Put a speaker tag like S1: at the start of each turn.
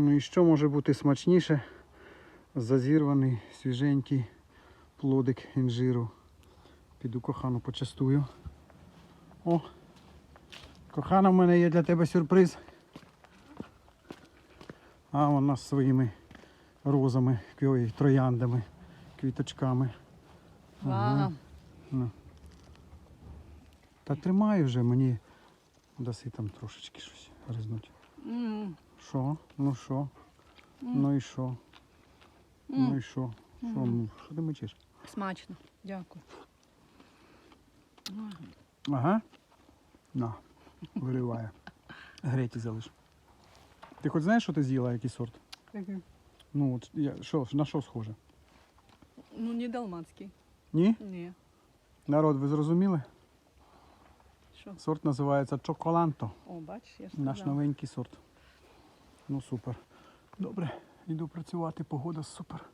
S1: Ну і що може бути смачніше? Зазірваний свіженький плодик інжиру. Піду кохану почастую. О! Кохана, в мене є для тебе сюрприз. А вона з своїми розами, трояндами, квіточками. Ага. Ну. Та тримай вже мені даси там трошечки щось гризнуть. Що? Ну що? Ну і що? Ну і що? Що, ну, що ти мечеш?
S2: Смачно. Дякую.
S1: Ага. На, вириває. Греті залиш. Ти хоч знаєш, що ти з'їла, який сорт? Ну, от я, що, на що схоже?
S2: Ну, не далматський.
S1: Ні?
S2: Ні.
S1: Народ, ви зрозуміли?
S2: Що?
S1: Сорт називається Чоколанто.
S2: О, бачиш, я ж
S1: Наш
S2: сказала.
S1: новенький сорт. Ну супер. Добре, йду працювати, погода супер.